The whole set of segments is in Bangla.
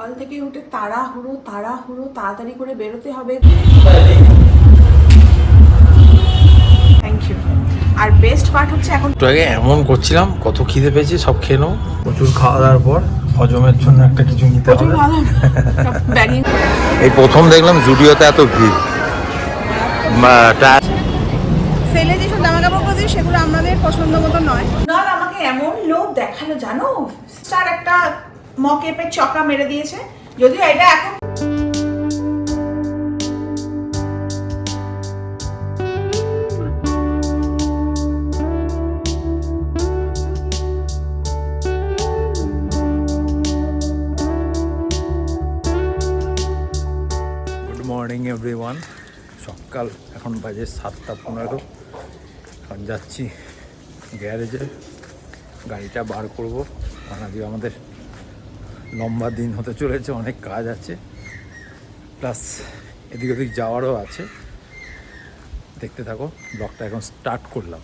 সকাল থেকে উঠে তাড়াহুড়ো তাড়াহুড়ো তাড়াতাড়ি করে বেরোতে হবে। থ্যাংক ইউ আর বেস্ট পার্ট হচ্ছে এখন আগে এমন করছিলাম কত খিদে পেয়েছি সব খেয়ে নেব প্রচুর খাওয়া দাওয়ার পর হজমের জন্য একটা কিছু নিতে হবে। এই প্রথম দেখলাম জুডিওতে এত ভিড়। সেলে যেসব জামা কাপড়গুলো দিই সেগুলো আমাদের পছন্দ মতো নয়। না আমাকে এমন লোক দেখাল জানো? স্টার একটা মকেপের চকা মেরে দিয়েছে। যদিও এটা এখন গুড মর্নিং এভরিওয়ান সকাল, এখন বাজে সাতটা পনেরো। এখন যাচ্ছি গ্যারেজে। গাড়িটা বার করব। আমাদের লম্বা দিন হতে চলেছে, অনেক কাজ আছে। প্লাস এদিক ওদিক যাওয়ারও আছে। দেখতে থাকো, ব্লগটা এখন স্টার্ট করলাম।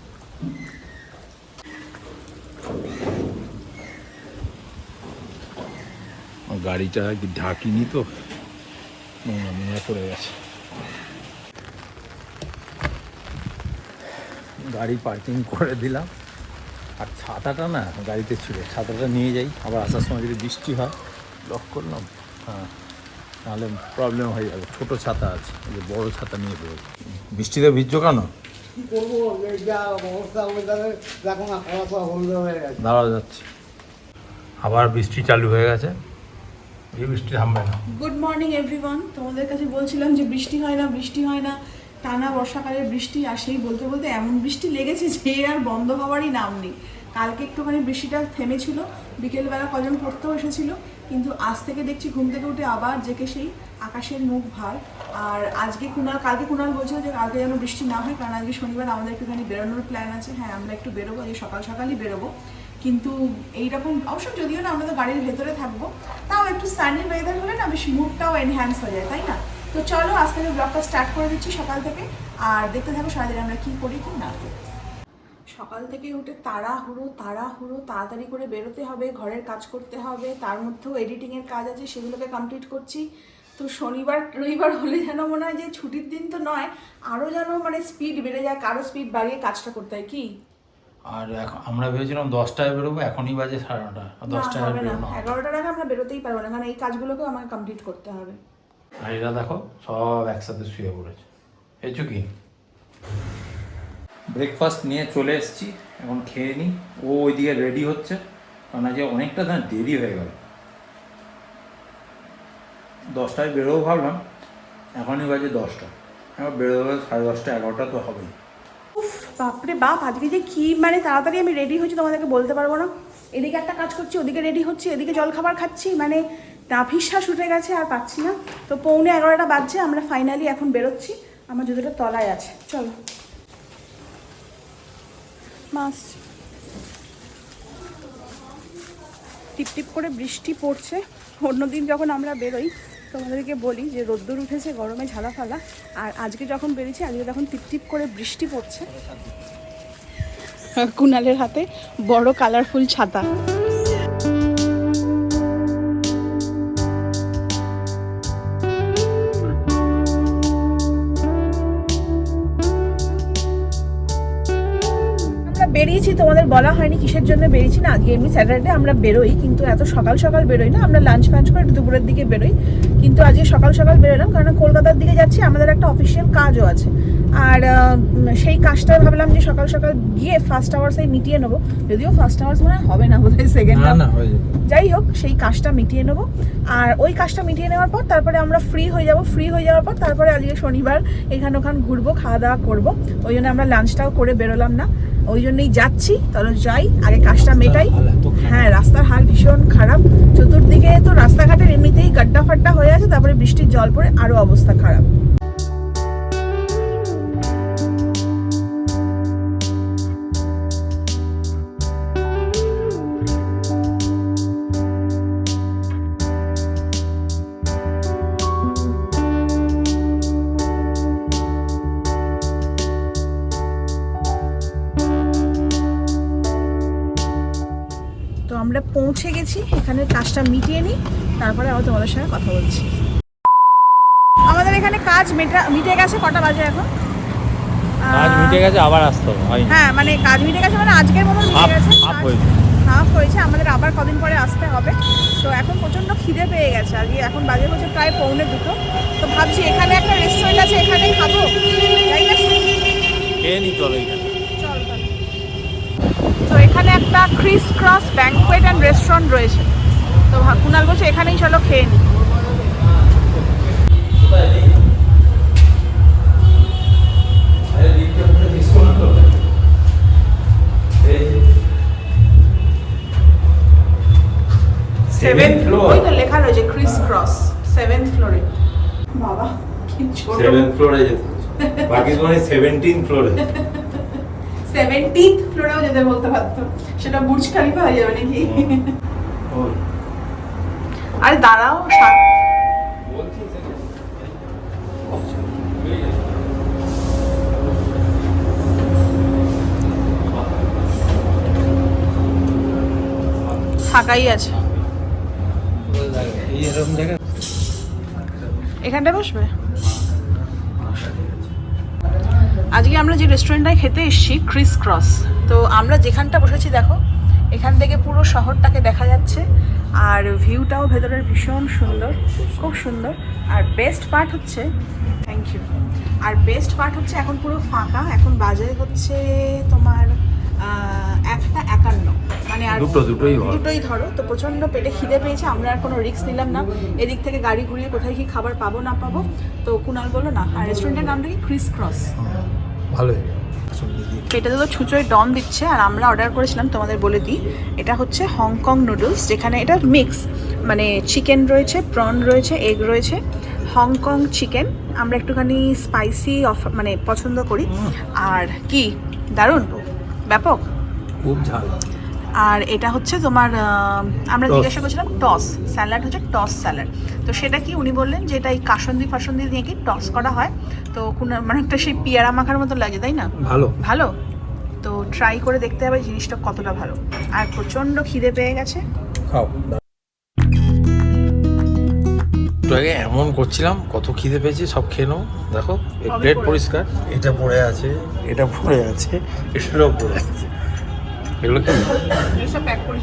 গাড়িটা কি ঢাকিনি তো, নোংরা নোংরা পড়ে গেছে। গাড়ি পার্কিং করে দিলাম। আর ছাতাটা না গাড়িতে ছিল ছাতাটা নিয়ে যাই আবার আসার সময় যদি বৃষ্টি হয় লক করলাম হ্যাঁ নাহলে প্রবলেম হয়ে যাবে। ছোটো ছাতা আছে যে বড়ো ছাতা নিয়ে বেরোবো বৃষ্টিতে ভিজছো কেন? হয়ে দাঁড়াও যাচ্ছে। আবার বৃষ্টি চালু হয়ে গেছে। এই বৃষ্টি থামবে না। গুড মর্নিং এভরিওয়ান তোমাদের কাছে বলছিলাম যে বৃষ্টি হয় না বৃষ্টি হয় না। টানা বর্ষাকালে বৃষ্টি আসেই বলতে বলতে এমন বৃষ্টি লেগেছে যে আর বন্ধ হওয়ারই নাম নেই। কালকে একটুখানি বৃষ্টিটা থেমেছিল, বিকেলবেলা কজন পড়তেও এসেছিল, কিন্তু আজ থেকে দেখছি ঘুম থেকে উঠে আবার জেকে সেই আকাশের মুখ ভার। আর আজকে কুনাল, কালকে কুনাল বলছিল যে কালকে যেন বৃষ্টি না হয়, কারণ আজকে শনিবার আমাদের একটুখানি বেরোনোর প্ল্যান আছে। হ্যাঁ আমরা একটু বেরোবো, আজকে সকাল সকালই বেরোবো। কিন্তু এইরকম, অবশ্য যদিও না, আমরা তো গাড়ির ভেতরে থাকব, তাও একটু সানি ওয়েদার হলে না বেশ মুডটাও এনহ্যান্স হয়ে যায়, তাই না? তো চলো আজ থেকে ব্লগটা স্টার্ট করে দিচ্ছি সকাল থেকে। আর দেখতে থাকো সারাদিন আমরা কি করি কি না করি। সকাল থেকে উঠে তাড়াহুড়ো তাড়াহুড়ো তাড়াতাড়ি করে বেরোতে হবে ঘরের কাজ করতে হবে তার মধ্যেও এডিটিংয়ের কাজ আছে সেগুলোকে কমপ্লিট করছি। তো শনিবার রবিবার হলে যেন মনে হয় যে ছুটির দিন তো নয় আরও যেন মানে স্পিড বেড়ে যায় কারও স্পিড বাড়িয়ে কাজটা করতে হয় কি? আর এখন আমরা ভেবেছিলাম দশটায় বেরোবো এখনই বাজে সাড়ে নটা দশটায় বেরোনো। এগারোটার আগে আমরা বেরোতেই পারব না কারণ এই কাজগুলোকেও আমাকে কমপ্লিট করতে হবে। আর এরা দেখো সব একসাথে শুয়ে পড়েছে। হেঁচু কি? ব্রেকফাস্ট নিয়ে চলে এসেছি এখন খেয়ে নিই। ও ওইদিকে রেডি হচ্ছে কারণ আজকে অনেকটা না দেরি হয়ে গেল। দশটায় বেরোবো ভাবলাম এখনই বাজে দশটা। এবার বেরোবে সাড়ে দশটা এগারোটা তো হবেই। উফ বাপরে বাপ আজকে যে কি মানে তাড়াতাড়ি আমি রেডি হয়েছি তোমাদেরকে বলতে পারব না। এদিকে একটা কাজ করছি ওদিকে রেডি হচ্ছি এদিকে জল খাবার খাচ্ছি মানে নাভিশ্বাস উঠে গেছে, আর পাচ্ছি না। তো পৌনে এগারোটা বাজছে, আমরা ফাইনালি এখন বেরোচ্ছি। আমার জুতোটা তলায় আছে। চলো। টিপ টিপ করে বৃষ্টি পড়ছে। অন্যদিন যখন আমরা বেরোই, তোমাদেরকে বলি যে রোদ্দুর উঠেছে, গরমে ঝালা ফালা আর আজকে যখন বেরিয়েছি, আজকে যখন টিপ টিপ করে বৃষ্টি পড়ছে, কুনালের হাতে বড় কালারফুল ছাতা। তোমাদের বলা হয়নি কিসের জন্য বেরিয়েছি না আজকে এমনি স্যাটারডে আমরা বেরোই কিন্তু এত সকাল সকাল বেরোই না আমরা লাঞ্চ ফাঞ্চ করে দুপুরের দিকে বেরোই কিন্তু আজকে সকাল সকাল বেরোলাম কারণ কলকাতার দিকে যাচ্ছি আমাদের একটা অফিসিয়াল কাজও আছে। আর সেই কাজটা ভাবলাম যে সকাল সকাল গিয়ে ফার্স্ট আওয়ার্সে মিটিয়ে নেব যদিও ফার্স্ট আওয়ার্স মনে হয় হবে না বোধহয় সেকেন্ড যাই হোক সেই কাজটা মিটিয়ে নেব। আর ওই কাজটা মিটিয়ে নেওয়ার পর তারপরে আমরা ফ্রি হয়ে যাব ফ্রি হয়ে যাওয়ার পর তারপরে আজকে শনিবার এখান ওখান ঘুরবো খাওয়া দাওয়া করব ওই জন্য আমরা লাঞ্চটাও করে বেরোলাম না। ওই জন্যই যাচ্ছি। তাহলে যাই আগে কাজটা মেটাই। হ্যাঁ রাস্তার হাল ভীষণ খারাপ। চতুর্দিকে তো রাস্তাঘাটের এমনিতেই গাড্ডা ফাড্ডা হয়ে আছে তারপরে বৃষ্টির জল পড়ে আরও অবস্থা খারাপ। কাজটা মিটিয়ে নিই তারপরে আবার তোমাদের সঙ্গে কথা বলছি। আমাদের এখানে কাজ মেটা মিটে গেছে কটা বাজে এখন? কাজ মিটে গেছে আবার আসতে হবে হ্যাঁ মানে কাজ মিটে গেছে মানে আজকের মতো মিটে গেছে কাজ- হয়েছে। হাফ হয়েছে আমাদের আবার কদিন পরে আসতে হবে। তো এখন প্রচণ্ড খিদে পেয়ে গেছে আজকে এখন বাজে হচ্ছে প্রায় পৌনে দুটো। তো ভাবছি এখানে একটা রেস্টুরেন্ট আছে এখানেই খাব। চলো এখানে। তো এখানে একটা Chris cross banquet and restaurant রয়েছে। তো কুনাল বলছে এখানেই চলো খেয়ে নি। ওই তো লেখা রয়েছে ক্রিস ক্রস ফ্লোরে বাবা কি ছোট। সেভেন ফ্লোরে যেতে বাকি সেভেন্টিন ফ্লোরে সেভেন্টিন্থ ফ্লোরেও যেতে বলতে পারতো। সেটা বুর্জ খালিফা হয়ে যাবে নাকি? আরে দাঁড়াও ফাঁকাই আছে। এখানটায় বসবে? আজকে আমরা যে রেস্টুরেন্টটায় খেতে এসেছি, ক্রিস ক্রস। তো আমরা যেখানটা বসেছি, দেখো, এখান থেকে পুরো শহরটাকে দেখা যাচ্ছে। আর ভিউটাও ভেতরের ভীষণ সুন্দর খুব সুন্দর। আর বেস্ট পার্ট হচ্ছে থ্যাংক ইউ আর বেস্ট পার্ট হচ্ছে এখন পুরো ফাঁকা এখন বাজে হচ্ছে তোমার একটা একান্ন। মানে আর দুটো, দুটোই ধরো। দুটোই ধরো তো প্রচণ্ড পেটে খিদে পেয়েছে আমরা আর কোনো রিস্ক নিলাম না। এদিক থেকে গাড়ি ঘুরিয়ে কোথায় কি খাবার পাবো না পাবো তো কুনাল বলল না আর রেস্টুরেন্টের নামটা কি? ক্রিস ক্রস ভালোই এটাতে তো ছুঁচোয় ডম দিচ্ছে আর আমরা অর্ডার করেছিলাম তোমাদের বলে দিই। এটা হচ্ছে হংকং নুডলস যেখানে এটা মিক্স মানে চিকেন রয়েছে প্রন রয়েছে এগ রয়েছে হংকং চিকেন আমরা একটুখানি স্পাইসি অফ মানে পছন্দ করি। আর কি দারুণ ব্যাপক। খুব ঝাল। আর এটা হচ্ছে তোমার আমরা জিজ্ঞাসা করছিলাম টস স্যালাড হচ্ছে টস স্যালাড তো সেটা কি উনি বললেন যে এটা এই কাসন্দি ফাসন্দি দিয়ে কি টস করা হয়? তো কোন মানে একটা সেই পিয়ারা মাখার মতো লাগে তাই না? ভালো। ভালো? তো ট্রাই করে দেখতে হবে জিনিসটা কতটা ভালো। আর প্রচণ্ড খিদে পেয়ে গেছে। খাও। আগে এমন করছিলাম কত খিদে পেয়েছি সব খেয়ে নাও। দেখো এই প্লেট পরিষ্কার। এটা পড়ে আছে এটা পড়ে আছে এটাও পড়ে আছে। এগুলো কি? এসব প্যাক করে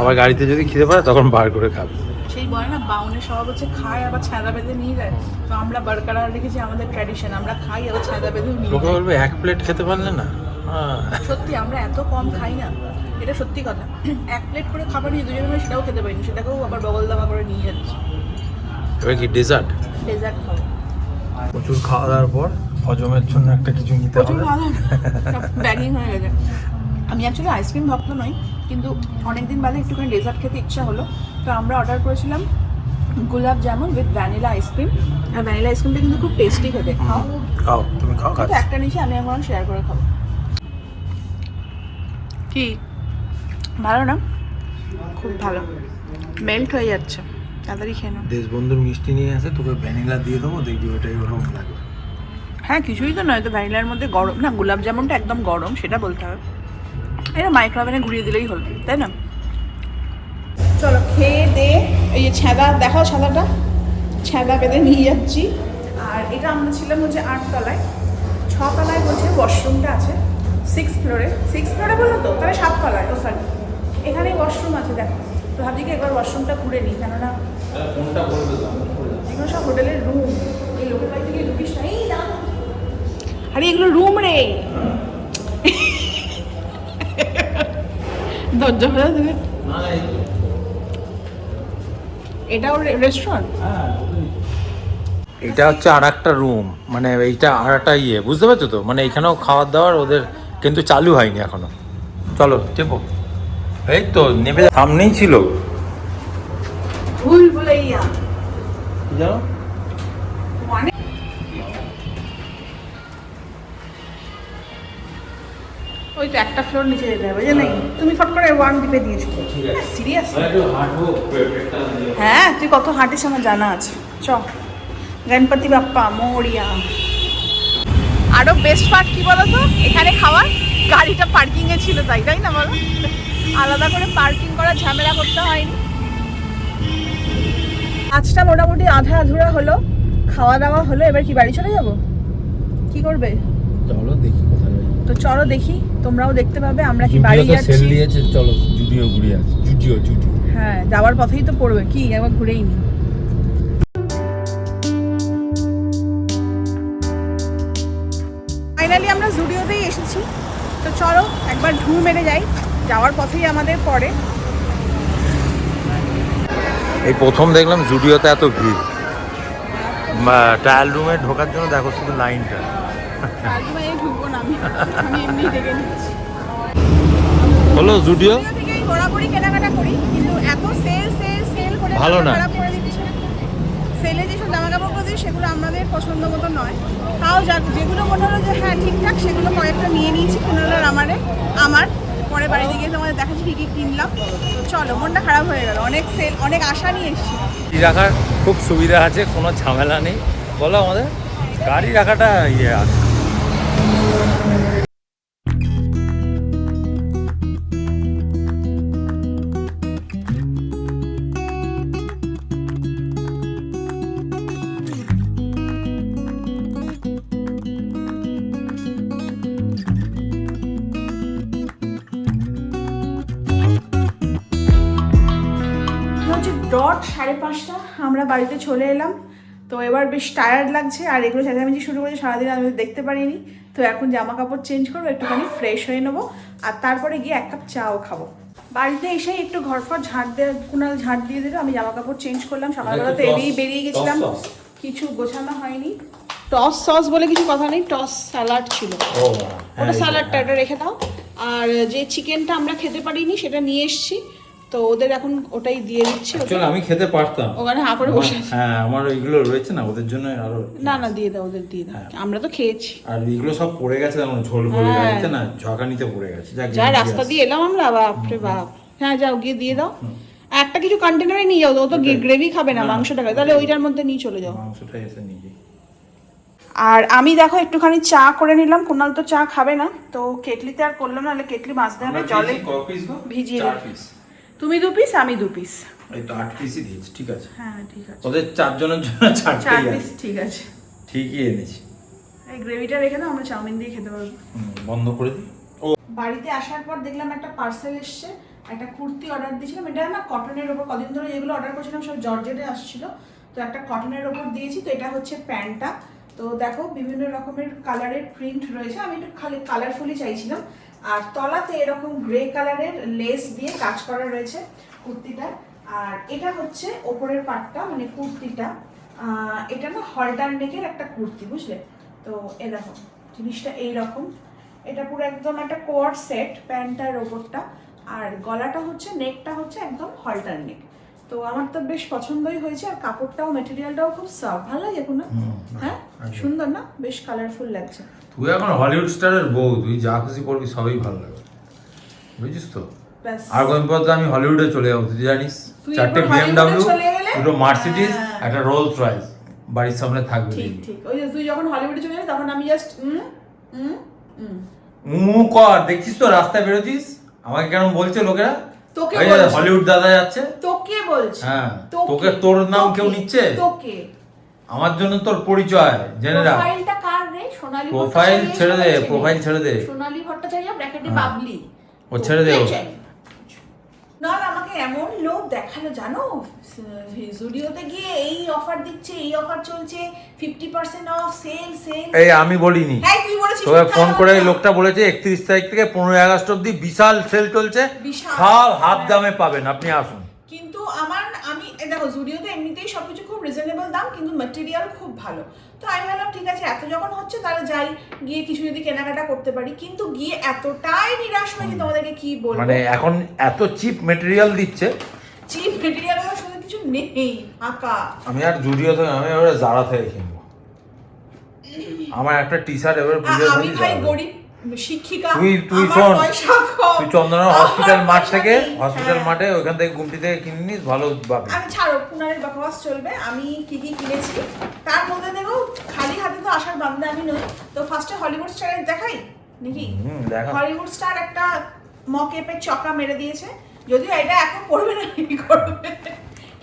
আবার গাড়িতে যদি খিদে পায় তখন বার করে খাবে। সেই বলে না বাউনের স্বভাব হচ্ছে খায় আবার ছাদা বেঁধে নিয়ে যায়। তো আমরা বারকার রেখেছি আমাদের ট্র্যাডিশন আমরা খাই আবার ছাদা বেঁধেও নিয়ে লোকে যাই বলবে এক প্লেট খেতে পারলে না? হ্যাঁ। সত্যি আমরা এত কম খাই না। এটা সত্যি কথা। এক প্লেট করে খাবার নিয়ে দুজনে মিলে সেটাও খেতে পারিনি সেটাকেও আবার বগল দাবা করে নিয়ে যাচ্ছি। এবার কি ডেজার্ট ডেজার্ট খাব। প্রচুর খাওয়া দাওয়ার পর হজমের জন্য একটা কিছু নিতে হবে। ব্যাগিং হয়ে গেছে। আমি অ্যাকচুয়ালি আইসক্রিম ভক্ত নই কিন্তু অনেক দিন বাদে একটুখানি ডেজার্ট খেতে ইচ্ছা হলো। তো আমরা অর্ডার করেছিলাম gulab jamun with vanilla ice cream R vanilla আইসক্রিমটা কিন্তু খুব টেস্টি খেতে। খাও। খাও তুমি খাও খাও একটা নিচে আমি এখন শেয়ার করে খাব। কি? ভালো না? খুব ভালো। মেল্ট হয়ে যাচ্ছে। তাড়াতাড়ি খেয়ে নাও। দেশবন্ধুর মিষ্টি নিয়ে আসে তোকে ভ্যানিলা দিয়ে দেবো দেখবি ওটাই ওরকম লাগবে। হ্যাঁ কিছুই তো নয় তো ভ্যানিলার মধ্যে গরম না গোলাপ জামুনটা একদম গরম সেটা বলতে হবে। এটা মাইক্রোওভেনে ঘুরিয়ে দিলেই হলো তাই না? চলো খেয়ে দে এই যে ছ্যাঁদা দেখাও ছ্যাঁদাটা। ছ্যাঁদা পেতে নিয়ে যাচ্ছি। আর এটা আমরা ছিলাম হচ্ছে আটতলায়। ছতলায় বলছে ওয়াশরুমটা আছে সিক্স ফ্লোরে সিক্স ফ্লোরে বলল তো? তাহলে সাততলায় ও সরি এখানে ওয়াশরুম আছে দেখো। তো ভাবছি কি একবার ওয়াশরুমটা ঘুরে নিই কেননা এগুলো সব হোটেলের রুম এই লোকের বাড়ি থেকে ঢুকিস না এই না আরে এগুলো রুম রে। দরজা ফেলা দেবে এটাও রেস্টুরেন্ট এটা হচ্ছে আর একটা রুম মানে এইটা আর একটা ইয়ে বুঝতে পারছ তো? মানে এখানেও খাবার দাবার ওদের কিন্তু চালু হয়নি এখনও। চলো চেপো এই তো নেবে সামনেই ছিল। ভুল ভুলাইয়া জানো ওই তো একটা ফ্লোর নিচে যেতে হবে যে নাই। তুমি ফট করে ওয়ান টিপে দিয়েছ সিরিয়াস হ্যাঁ তুই কত হাঁটিস আমার জানা আছে। চ। গণপতি বাপ্পা মোরিয়া। আরও বেস্ট পার্ট কি বলো তো এখানে খাওয়ার গাড়িটা পার্কিং এ ছিল তাই তাই না বলো? আলাদা করে পার্কিং করার ঝামেলা করতে হয়নি। আজটা মোটামুটি আধা আধুরা হলো খাওয়া দাওয়া হলো এবার কি বাড়ি চলে যাব? কি করবে? চলো দেখি কোথায় যাই তো চলো দেখি তোমরাও দেখতে পাবে আমরা কি বাড়ি জুডিওতে সেল দিয়েছে চলো জুডিও ঘুরে আসি। জুডিও জুডিও। হ্যাঁ যাওয়ার পথেই তো পড়বে কি একবার ঘুরেই নি। ফাইনালি আমরা জুডিওতেই এসেছি তো চলো একবার ঢু মেরে যাই যাওয়ার পথেই আমাদের পড়ে। এই প্রথম দেখলাম জুডিওতে এত ভিড়। ট্রায়াল রুমে ঢোকার জন্য দেখো শুধু লাইনটা হলো জুডিও? ঘোরাঘুরি কেনাকাটা করি কিন্তু এত সেল সেল সেল করে ভালো না। সেলে যেসব জামা কাপড় দিই সেগুলো আমাদের পছন্দ মতো নয়। তাও যেগুলো মনে হলো যে হ্যাঁ ঠিকঠাক সেগুলো কয়েকটা নিয়ে নিয়েছি আমারে। আমার। পরে বাড়িতে গিয়ে তোমাদের দেখাচ্ছি কী কী কিনলাম। তো চলো মনটা খারাপ হয়ে গেল। অনেক সেল অনেক আশা নিয়ে এসেছি। রাখার খুব সুবিধা আছে কোনো ঝামেলা নেই। বলো আমাদের গাড়ি রাখাটা ইয়ে আছে। সাড়ে পাঁচটা আমরা বাড়িতে চলে এলাম। তো এবার বেশ টায়ার্ড লাগছে আর এগুলো চেঁচামেচি শুরু করেছে সারাদিন আমি দেখতে পারিনি। তো এখন জামা কাপড় চেঞ্জ করব একটুখানি ফ্রেশ হয়ে নেব আর তারপরে গিয়ে এক কাপ চাও খাব। বাড়িতে এসেই একটু ঘর ফর ঝাড় দিয়ে কুনাল ঝাড় দিয়ে দিল আমি জামা কাপড় চেঞ্জ করলাম সকালবেলা তো এমনি বেরিয়ে গেছিলাম। কিছু গোছানো হয়নি। টস সস বলে কিছু কথা নেই টস স্যালাড ছিল। ও ওটা স্যালাডটা এটা রেখে দাও। আর যে চিকেনটা আমরা খেতে পারিনি সেটা নিয়ে এসেছি। তো ওদের এখন ওটাই দিয়ে দিচ্ছি চলো আমি খেতে পারতাম। ওখানে হাঁ করে বসে হ্যাঁ আমার ওইগুলো রয়েছে না ওদের জন্য আরও না না দিয়ে দাও ওদের দিয়ে দাও। হ্যাঁ। আমরা তো খেয়েছি। আর এইগুলো সব পড়ে গেছে তেমন ঝোল হ্যাঁ। গাড়িতে না ঝকানিতে পড়ে গেছে। যা রাস্তা দিয়ে এলাম আমরা বাপরে বাপ। হ্যাঁ যাও গিয়ে দিয়ে দাও। একটা কিছু কন্টেনারে নিয়ে যাও ও তো গ্রেভি খাবে না মাংসটা খাবে তাহলে ওইটার মধ্যে নিয়ে চলে যাও। মাংসটা এসে নিজে আর আমি দেখো একটুখানি চা করে নিলাম কুনাল তো চা খাবে না তো কেটলিতে আর করলাম না কেটলি বাঁচতে হবে জলে ভিজিয়ে। তুমি দু পিস আমি দু পিস এই তো আট পিসই দিয়েছি ঠিক আছে? হ্যাঁ ঠিক আছে। ওদের চারজনের জন্য চার পিস ঠিক আছে। ঠিকই এনেছি। এই গ্রেভিটা রেখে দাও আমরা চাউমিন দিয়ে খেতে পারব। বন্ধ করে দিই। ও। বাড়িতে আসার পর দেখলাম একটা পার্সেল এসছে একটা কুর্তি অর্ডার দিয়েছিলাম। এটা না কটনের ওপর কদিন ধরে যেগুলো অর্ডার করছিলাম সব জর্জেটে আসছিল। তো একটা কটনের ওপর দিয়েছি তো এটা হচ্ছে প্যান্টটা। তো দেখো বিভিন্ন রকমের কালারের প্রিন্ট রয়েছে। আমি একটু খালি কালারফুলি চাইছিলাম। আর তলাতে এরকম গ্রে কালারের লেস দিয়ে কাজ করা রয়েছে কুর্তিটা। আর এটা হচ্ছে ওপরের পাটটা মানে কুর্তিটা। এটা না হলটার নেকের একটা কুর্তি বুঝলে? তো এরকম জিনিসটা এইরকম। এটা পুরো একদম একটা কোয়ার সেট প্যান্টার ওপরটা। আর গলাটা হচ্ছে নেকটা হচ্ছে একদম হলটার নেক তো আমার তো বেশ পছন্দই হয়েছে আর কাপড়টাও মেটেরিয়ালটাও খুব সফট ভালো লাগে না হ্যাঁ? সুন্দর না? বেশ কালারফুল লাগছে। তুই এখন হলিউড স্টারের বউ তুই যা খুশি করবি সবই ভালো লাগে বুঝিস তো? আর কদিন পর তো আমি হলিউডে চলে যাব তুই জানিস? চারটে বিএমডাব্লিউ দুটো মার্সিডিজ হ্যাঁ। একটা রোলস রয়েস বাড়ির সামনে থাকবে ঠিক। ঠিক। ওই যে তুই যখন হলিউডে চলে যাবি তখন আমি জাস্ট হুম হুম হুম উমু কর দেখছিস তো রাস্তায় বেরোছিস আমাকে কেমন বলছে লোকেরা? তোকে। হলিউড দাদা যাচ্ছে। তোকে বলছি। হ্যাঁ, তোকে তোর নাম কেউ নিচ্ছে? তোকে। আমার জন্য তোর পরিচয় জেনে রাখ। প্রোফাইলটা কার রে? সোনালী প্রোফাইল ছেড়ে দে প্রোফাইল ছেড়ে দে। সোনালী ভট্টাচার্য ব্র্যাকেটে হ্যাঁ। বাবলি। ও ছেড়ে দে না আমাকে এমন লোক দেখাল জানো? জুডিওতে গিয়ে এই অফার দিচ্ছে এই অফার চলছে fifty percent off sale sale এই আমি বলিনি। হ্যাঁ তুই বলেছিস তোকে ফোন করে এই লোকটা বলেছে একত্রিশ তারিখ থেকে পনেরোই আগস্ট অব্দি বিশাল সেল চলছে। বিশাল। সব হাফ দামে পাবেন আপনি আসুন। কিন্তু আমার আমি এ দেখো জুডিওতে এমনিতেই সবকিছু খুব রিজনেবল দাম কিন্তু ম্যাটেরিয়াল খুব ভালো। তো আমি ভাবলাম ঠিক আছে এত যখন হচ্ছে তাহলে যাই গিয়ে কিছু যদি কেনাকাটা করতে পারি। কিন্তু গিয়ে এতটাই নিরাশ হয়েছি তোমাদেরকে কি বলব? মানে এখন এত চিপ মেটেরিয়াল দিচ্ছে। চিপ মেটেরিয়ালের সাথে কিছু নেই ফাঁকা। আমি আর জুডিও থেকে আমি এবারে জারা থেকে কিনবো। আমার একটা টি শার্ট এবারে আমি ভাই। গরিব শিক্ষিকা তুই তুই শোন তুই চন্দনা হসপিটাল মাঠ থেকে হসপিটাল হ্যাঁ। মাঠে ওইখান থেকে গুমটি থেকে কিনে নিস ভালো পাবি। আমি ছাড়ো পুনারের বকবাস চলবে। আমি কি কি কিনেছি তার মধ্যে দেখো খালি হাতে তো আসার বান্দা আমি নই। তো ফার্স্টে হলিউড স্টারের দেখাই নাকি? হুম দেখা। হলিউড স্টার একটা মকেপের চকা মেরে দিয়েছে। যদিও এটা এখন পড়বে না এই গরমে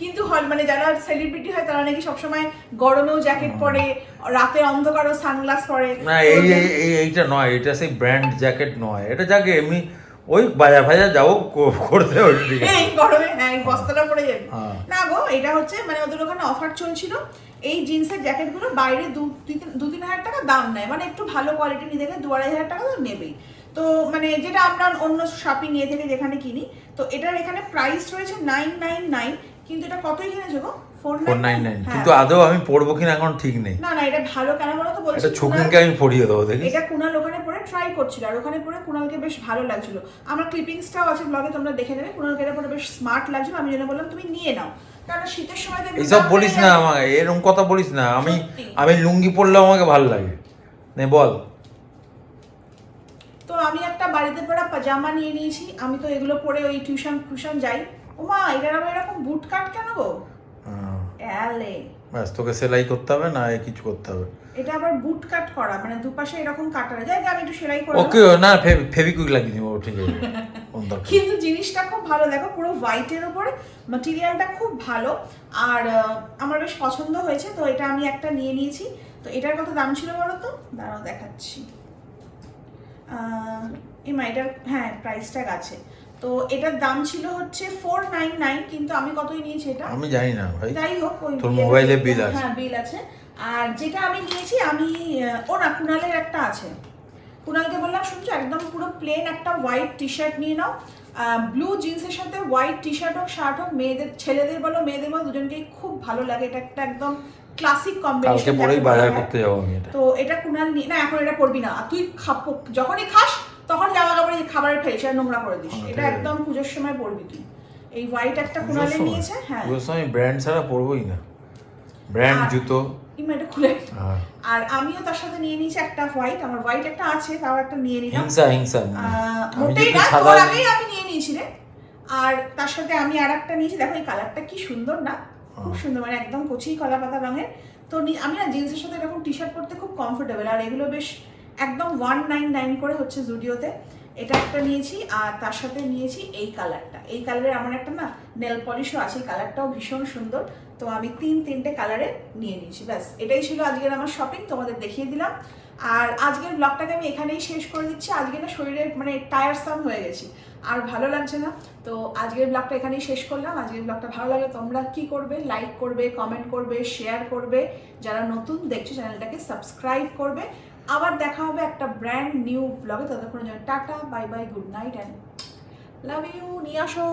কিন্তু হয় মানে যারা সেলিব্রিটি হয় তারা নাকি সবসময় গরমেও জ্যাকেট পরে রাতে অন্ধকারও সানগ্লাস পরে। না এই এই- এই এইটা নয় এটা সেই ব্র্যান্ড জ্যাকেট নয়। এটা যাকে এমনি ওই বাজার ফাজার যাও করতে এই গরমে হ্যাঁ বস্তাটা পরে যাবে। হ্যাঁ। না গো এটা হচ্ছে মানে ওদের ওখানে অফার চলছিল। এই জিন্সের জ্যাকেটগুলো বাইরে দু তিন- দু তিন হাজার টাকা দাম নেয়। মানে একটু ভালো কোয়ালিটি নিয়ে দেখে দু আড়াই হাজার টাকা তো নেবেই। তো মানে যেটা আমরা অন্য শপিং ইয়ে থেকে যেখানে কিনি তো এটার এখানে প্রাইস রয়েছে নাইন নাইন নাইন কিন্তু এটা কতই কিনেছো গো? ফোর ফোর নাইন নাইন হ্যাঁ। কিন্তু আদৌ আমি পড়ব কিনা এখন ঠিক নেই। না না এটা ভালো কেন বলো তো বলছি। এটা ছুকিনকে আমি পড়িয়ে দেবো দেখি। এটা কুনাল ওখানে পরে ট্রাই করছিল আর ওখানে পরে কুনালকে বেশ ভালো লাগছিল। আমার ক্লিপিংসটাও আছে ব্লগে তোমরা দেখে নেবে। কুনালকে এটা পরে বেশ স্মার্ট লাগছিল। আমি জন্য বললাম তুমি নিয়ে নাও। কারণ শীতের সময় তো এইসব বলিস না। আমাকে এরকম কথা বলিস না। আমি আমি লুঙ্গি পরলেও আমাকে ভালো লাগে। নে বল। তো আমি একটা বাড়িতে পরা পাজামা নিয়ে নিয়েছি। আমি তো এগুলো পরে ওই টিউশন টিউশন যাই। ওমা এটার আবার এরকম বুট কাট কেন গো? এলে ব্যাস তোকে সেলাই করতে হবে না কিছু করতে হবে। এটা আবার বুট কাট করা মানে দুপাশে এরকম কাটা যায় আমি একটু সেলাই করে ওকে না ফেভিকুইক লাগিয়ে দিব ঠিক আছে। কিন্তু জিনিসটা খুব ভালো দেখো পুরো হোয়াইটের ওপরে ম্যাটেরিয়ালটা খুব ভালো। আর আমার বেশ পছন্দ হয়েছে তো এটা আমি একটা নিয়ে নিয়েছি। তো এটার কত দাম ছিল বলো তো? দাঁড়াও দেখাচ্ছি। এই মা এটার হ্যাঁ প্রাইস ট্যাগ আছে। তো এটার দাম ছিল হচ্ছে ফোর নাইন নাইন কিন্তু আমি কতই নিয়েছি এটা? আমি জানি না ভাই। যাই হোক তোর মোবাইলে bill আছে। হ্যাঁ বিল আছে। আর যেটা আমি নিয়েছি আমি ও না কুনালের একটা আছে। কুনালকে বললাম শুনছো একদম পুরো প্লেন একটা হোয়াইট টি শার্ট নিয়ে নাও। ব্লু জিন্সের সাথে হোয়াইট টি শার্ট হোক শার্ট হোক মেয়েদের ছেলেদের বলো মেয়েদের বলো দুজনকেই খুব ভালো লাগে। এটা একটা একদম ক্লাসিক কালকে কম্বিনেশন পরেই বাজার করতে যাব আমি এটা। তো এটা কুনাল নিয়ে না এখন এটা পরবি না। আর তুই খাপ যখনই খাস তখন জামা কাপড়ে যে খাবারের ফেলিস আর নোংরা করে দিস। হ্যাঁ, এটা একদম পুজোর সময় পরবি তুই। এই হোয়াইট একটা কুনালে নিয়েছে হ্যাঁ। পুজোর সময় ব্র্যান্ড ছাড়া পরবোই না। ব্র্যান্ড জুতো। এটা খুলে হ্যাঁ। আর আমিও তার সাথে নিয়ে নিয়েছি একটা হোয়াইট আমার হোয়াইট একটা আছে তাও একটা নিয়ে নিলাম। হিংসা মোটেই না তোর আগেই আমি নিয়ে নিয়েছি রে। আর তার সাথে আমি আর একটা নিয়েছি দেখো এই কালারটা কি সুন্দর না? খুব সুন্দর মানে একদম কচি কলা পাতা রঙের। তো আমি না জিন্সের সাথে এরকম টি শার্ট পরতে খুব কমফোর্টেবল আর এগুলো বেশ একদম ওয়ান নাইন নাইন করে হচ্ছে জুডিওতে এটা একটা নিয়েছি, আর তার সাথে নিয়েছি এই কালারটা এই কালারের আমার একটা না নেল পলিশও আছে, এই কালারটাও ভীষণ সুন্দর। তো আমি তিন তিনটে কালারে নিয়ে নিয়েছি, ব্যাস। এটাই ছিল আজকের আমার শপিং তোমাদের দেখিয়ে দিলাম। আর আজকের ব্লগটাকে আমি এখানেই শেষ করে দিচ্ছি। আজকে না শরীরে মানে টায়ারসাম হয়ে গেছি, আর ভালো লাগছে না। তো আজকের ব্লগটা এখানেই শেষ করলাম। আজকের ব্লগটা ভালো লাগলে তোমরা কি করবে? লাইক করবে কমেন্ট করবে শেয়ার করবে। যারা নতুন, দেখছ চ্যানেলটাকে সাবস্ক্রাইব করবে। আবার দেখা হবে একটা ব্র্যান্ড নিউ ব্লগে ততক্ষণ tata bye bye good night and love you নিয়ে আসো।